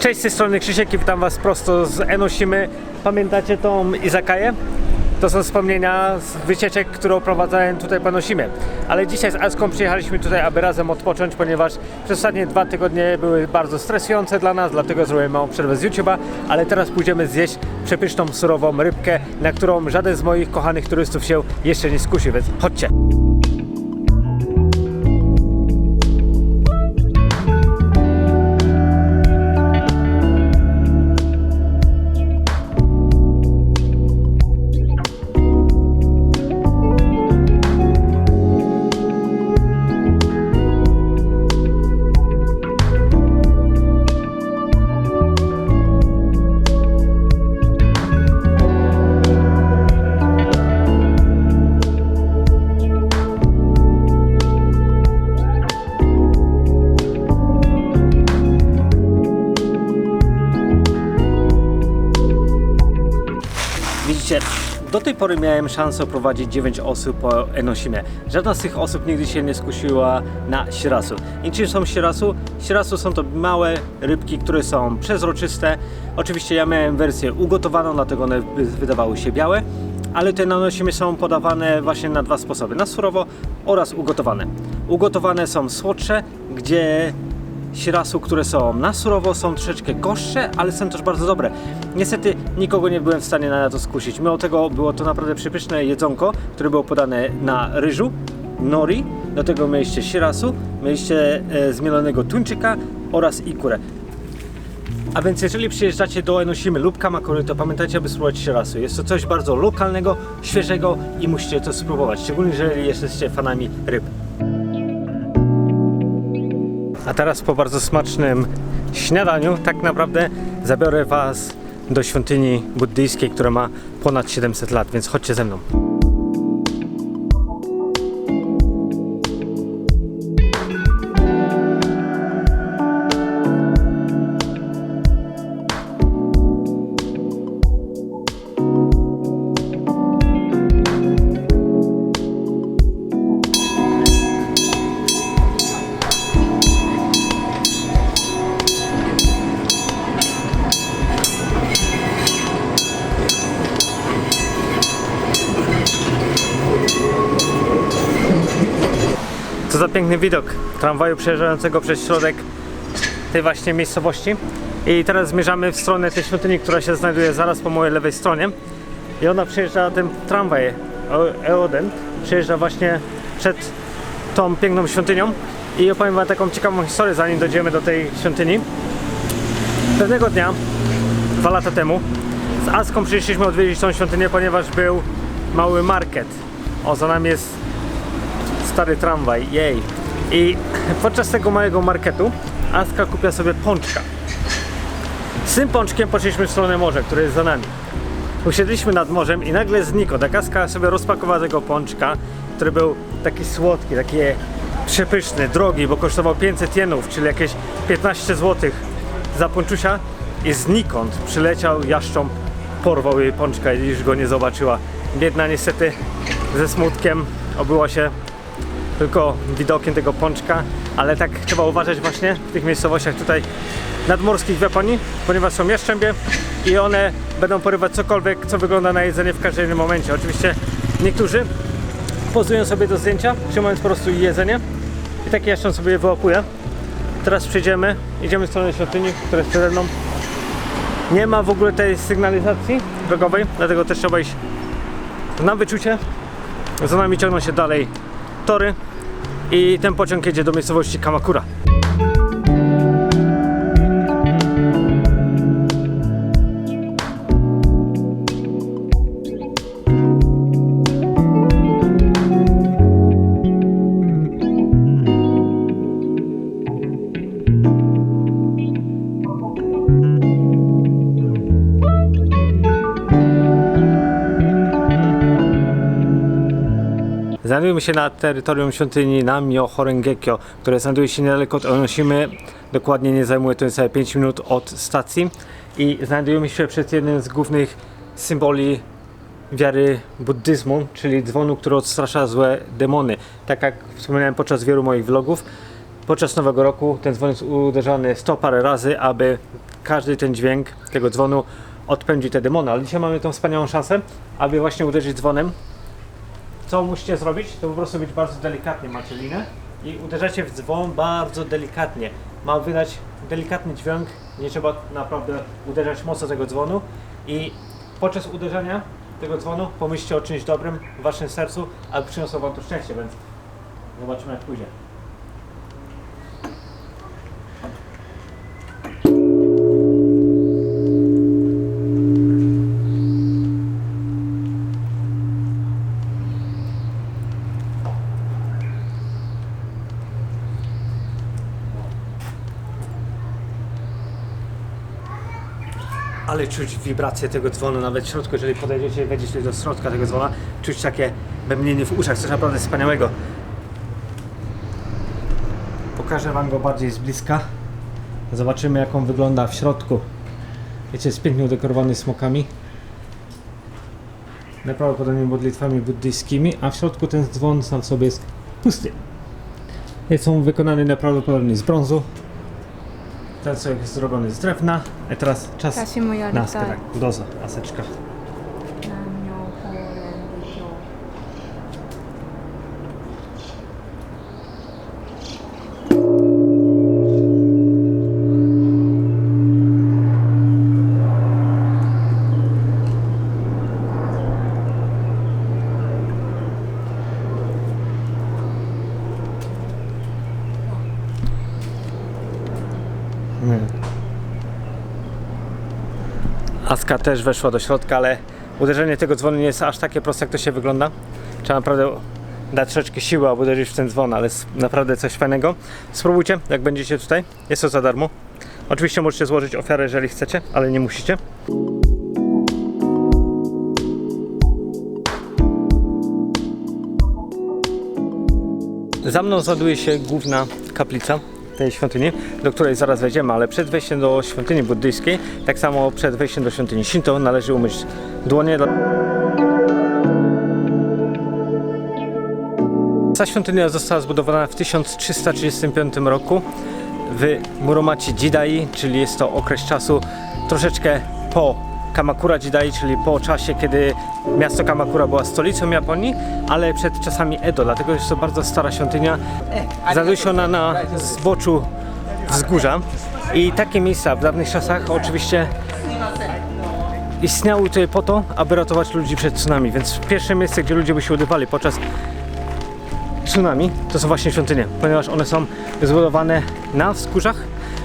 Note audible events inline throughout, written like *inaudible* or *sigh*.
Cześć, z tej strony Krzysiek i witam Was prosto z Enosimy. Pamiętacie tą Izakaję? To są wspomnienia z wycieczek, które prowadzałem tutaj po Enosimie. Ale dzisiaj z Aską przyjechaliśmy tutaj, aby razem odpocząć, ponieważ przez ostatnie dwa tygodnie były bardzo stresujące dla nas, dlatego zrobiłem małą przerwę z YouTube'a, ale teraz pójdziemy zjeść przepyszną, surową rybkę, na którą żaden z moich kochanych turystów się jeszcze nie skusi, więc chodźcie. Pory miałem szansę prowadzić 9 osób po Enosimie. Żadna z tych osób nigdy się nie skusiła na shirasu. I czym są shirasu? Shirasu są to małe rybki, które są przezroczyste. Oczywiście ja miałem wersję ugotowaną, dlatego one wy- wydawały się białe. Ale te na Enosimie są podawane właśnie na dwa sposoby. Na surowo oraz ugotowane. Ugotowane są słodsze, gdzie Sirasu, które są na surowo, są troszeczkę gorzsze, ale są też bardzo dobre. Niestety nikogo nie byłem w stanie na to skusić. Mimo tego było to naprawdę przepyszne jedzonko, które było podane na ryżu, nori, do tego mieliście sirasu, mieliście e, zmielonego tuńczyka oraz ikurę. A więc jeżeli przyjeżdżacie do Enosimy lub Kamakury, to pamiętajcie, aby spróbować sirasu. Jest to coś bardzo lokalnego, świeżego i musicie to spróbować, szczególnie jeżeli jesteście fanami ryb. A teraz po bardzo smacznym śniadaniu tak naprawdę zabiorę Was do świątyni buddyjskiej, która ma ponad 700 lat, więc chodźcie ze mną. Piękny widok tramwaju przejeżdżającego przez środek tej właśnie miejscowości. I teraz zmierzamy w stronę tej świątyni, która się znajduje zaraz po mojej lewej stronie. I ona przejeżdża ten tramwaj E- Eoden, przejeżdża właśnie przed tą piękną świątynią. I opowiem Wam taką ciekawą historię, zanim dojdziemy do tej świątyni. Pewnego dnia, dwa lata temu, z Aską przyszliśmy odwiedzić tą świątynię, ponieważ był mały market. O, za nami jest stary tramwaj, jej. I *laughs* podczas tego małego marketu Aska kupiła sobie pączka. Z tym pączkiem poszliśmy w stronę morza, które jest za nami. Usiedliśmy nad morzem i nagle znikąd, jak Aska sobie rozpakowała tego pączka, który był taki słodki, taki przepyszny, drogi, bo kosztował 500 jenów, czyli jakieś 15 zł za pączusia i znikąd przyleciał jaszcząb, porwał jej pączka i już go nie zobaczyła. Biedna niestety ze smutkiem obyła się tylko widokiem tego pączka, ale tak trzeba uważać właśnie w tych miejscowościach tutaj nadmorskich w Japonii, ponieważ są jaszczębie i one będą porywać cokolwiek, co wygląda na jedzenie w każdym momencie. Oczywiście niektórzy pozują sobie do zdjęcia, trzymając po prostu jedzenie i taki jaszcząb sobie je wyłapuje. Teraz przejdziemy, idziemy w stronę świątyni, która jest przede mną. Nie ma w ogóle tej sygnalizacji drogowej, dlatego też trzeba iść na wyczucie. Za nami ciągną się dalej tory i ten pociąg jedzie do miejscowości Kamakura. Znajdujemy się na terytorium świątyni Namio Horengekyo, które znajduje się niedaleko od Onosimy. Dokładnie nie zajmuje to niecałe 5 minut od stacji. I znajdujemy się przed jednym z głównych symboli wiary buddyzmu, czyli dzwonu, który odstrasza złe demony. Tak jak wspominałem podczas wielu moich vlogów, podczas Nowego Roku ten dzwon jest uderzany 100 parę razy, aby każdy ten dźwięk tego dzwonu odpędził te demony. Ale dzisiaj mamy tą wspaniałą szansę, aby właśnie uderzyć dzwonem. Co musicie zrobić? To po prostu być bardzo delikatnie macie linę i uderzacie w dzwon bardzo delikatnie. Ma wydać delikatny dźwięk, nie trzeba naprawdę uderzać mocno tego dzwonu i podczas uderzenia tego dzwonu pomyślcie o czymś dobrym w waszym sercu, aby przyniosło wam to szczęście, więc zobaczymy jak pójdzie. Ale czuć wibrację tego dzwonu, nawet w środku, jeżeli podejdziecie wejdziecie do środka tego dzwona, czuć takie bębnienie w uszach, coś naprawdę wspaniałego. Pokażę Wam go bardziej z bliska. Zobaczymy jak on wygląda w środku. Wiecie, jest pięknie udekorowany smokami. Najprawdopodobniej modlitwami buddyjskimi, a w środku ten dzwon sam sobie jest pusty. Jest on wykonany najprawdopodobniej z brązu. Ten sojek jest zrobiony z drewna, a teraz czas na lita. Doza, aseczka. Aska też weszła do środka, ale uderzenie tego dzwonu nie jest aż takie proste, jak to się wygląda. Trzeba naprawdę dać troszeczkę siły, aby uderzyć w ten dzwon, ale jest naprawdę coś fajnego. Spróbujcie, jak będziecie tutaj. Jest to za darmo. Oczywiście możecie złożyć ofiarę, jeżeli chcecie, ale nie musicie. Za mną znajduje się główna kaplica tej świątyni, do której zaraz wejdziemy, ale przed wejściem do świątyni buddyjskiej, tak samo przed wejściem do świątyni Shinto należy umyć dłonie. Ta świątynia została zbudowana w 1335 roku w Muromachi Jidai, czyli jest to okres czasu troszeczkę po Kamakura Jidai, czyli po czasie, kiedy miasto Kamakura była stolicą Japonii, ale przed czasami Edo, dlatego jest to bardzo stara świątynia. Znajduje się ona na zboczu wzgórza i takie miejsca w dawnych czasach oczywiście istniały tutaj po to, aby ratować ludzi przed tsunami, więc pierwsze miejsce, gdzie ludzie by się udawali podczas tsunami, to są właśnie świątynie, ponieważ one są zbudowane na wzgórzach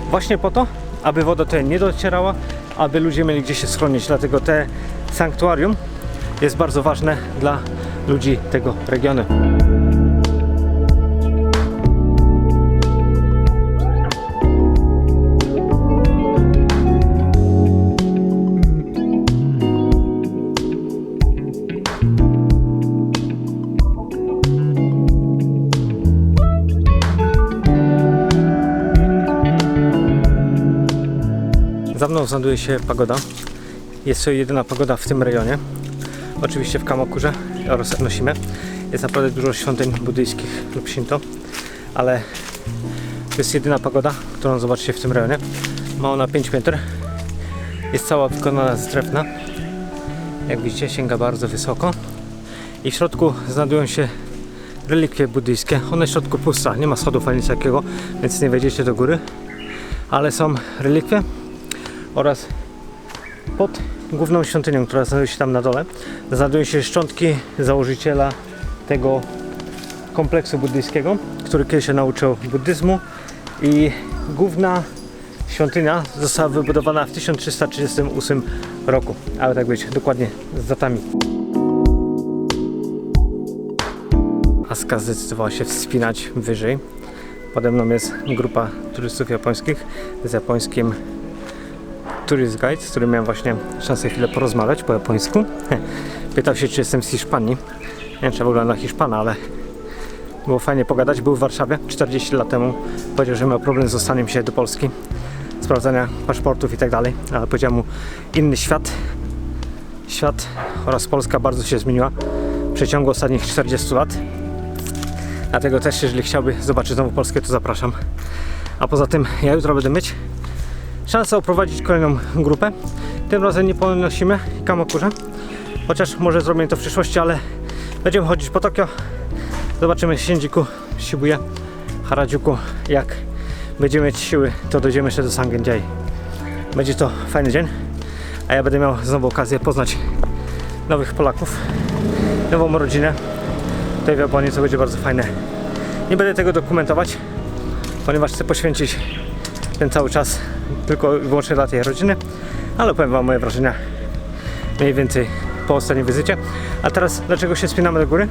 właśnie po to, aby woda tutaj nie docierała, aby ludzie mieli gdzie się schronić. Dlatego te sanktuarium jest bardzo ważne dla ludzi tego regionu. Znajduje się pagoda. Jest to jedyna pagoda w tym rejonie. Oczywiście w Kamakurze oraz Nosime. Jest naprawdę dużo świątyń buddyjskich lub Shinto, ale to jest jedyna pagoda, którą zobaczycie w tym rejonie. Ma ona 5 pięter. Jest cała wykonana z drewna. Jak widzicie, sięga bardzo wysoko. I w środku znajdują się relikwie buddyjskie. One w środku pusta, nie ma schodów ani nic takiego, więc nie wejdziecie do góry. Ale są relikwie oraz pod główną świątynią, która znajduje się tam na dole, znajdują się szczątki założyciela tego kompleksu buddyjskiego, który kiedyś się nauczył buddyzmu i główna świątynia została wybudowana w 1338 roku, ale tak być dokładnie z datami. Aska zdecydowała się wspinać wyżej. Pode mną jest grupa turystów japońskich z japońskim Tourist Guide, z którym miałem właśnie szansę chwilę porozmawiać po japońsku. *laughs* Pytał się, czy jestem z Hiszpanii. Nie wiem, czy w ogóle na Hiszpana, ale było fajnie pogadać. Był w Warszawie 40 lat temu. Powiedział, że miał problem z dostaniem się do Polski, sprawdzania paszportów i tak dalej, ale powiedział mu inny świat. Świat oraz Polska bardzo się zmieniła w przeciągu ostatnich 40 lat. Dlatego też, jeżeli chciałby zobaczyć znowu Polskę, to zapraszam. A poza tym, ja jutro będę mieć szansę oprowadzić kolejną grupę. Tym razem nie ponosimy Kamakurze, chociaż może zrobimy to w przyszłości, ale będziemy chodzić po Tokio. Zobaczymy Shinjuku, Shibuya, Harajuku. Jak będziemy mieć siły, to dojdziemy jeszcze do Sangenjai. Będzie to fajny dzień, a ja będę miał znowu okazję poznać nowych Polaków, nową rodzinę tutaj w Japonii, co będzie bardzo fajne. Nie będę tego dokumentować, ponieważ chcę poświęcić ten cały czas tylko i wyłącznie dla tej rodziny, ale powiem Wam moje wrażenia mniej więcej po ostatniej wizycie. A teraz dlaczego się spinamy do góry?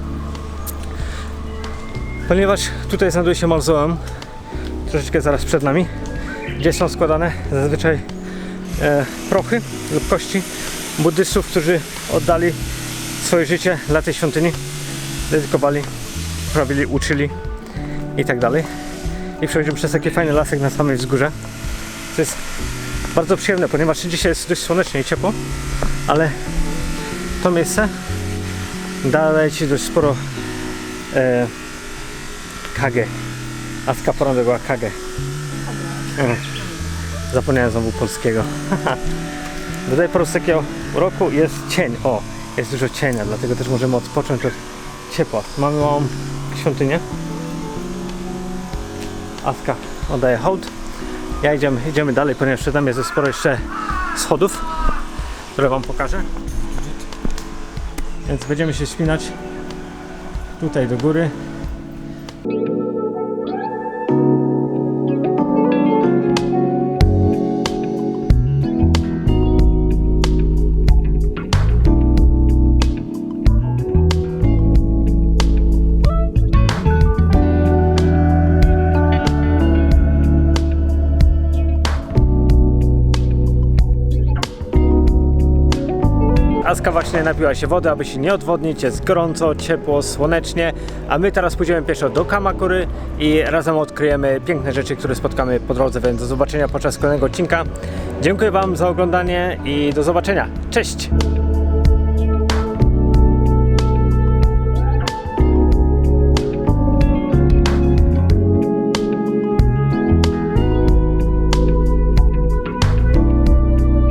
Ponieważ tutaj znajduje się mauzoleum, troszeczkę zaraz przed nami, gdzie są składane zazwyczaj e, prochy lub kości buddystów, którzy oddali swoje życie dla tej świątyni, dedykowali, prawili, uczyli i tak dalej. I przechodzimy przez taki fajny lasek na samej wzgórze. To jest bardzo przyjemne, ponieważ dzisiaj jest dość słonecznie i ciepło, ale to miejsce daje Ci dość sporo e, kage. Aska porądek była kage. E, Zapomniałem znowu polskiego. *laughs* Tutaj po prostu takiego roku jest cień. O, jest dużo cienia, dlatego też możemy odpocząć od ciepła. Mamy małą świątynię. Aska oddaje hołd. Ja idziemy, idziemy dalej, ponieważ nami jest sporo jeszcze schodów, które Wam pokażę. Więc będziemy się śpinać tutaj do góry. Właśnie napiła się wody, aby się nie odwodnić. Jest gorąco, ciepło, słonecznie. A my teraz pójdziemy pieszo do Kamakury i razem odkryjemy piękne rzeczy, które spotkamy po drodze. Więc do zobaczenia podczas kolejnego odcinka. Dziękuję Wam za oglądanie i do zobaczenia. Cześć!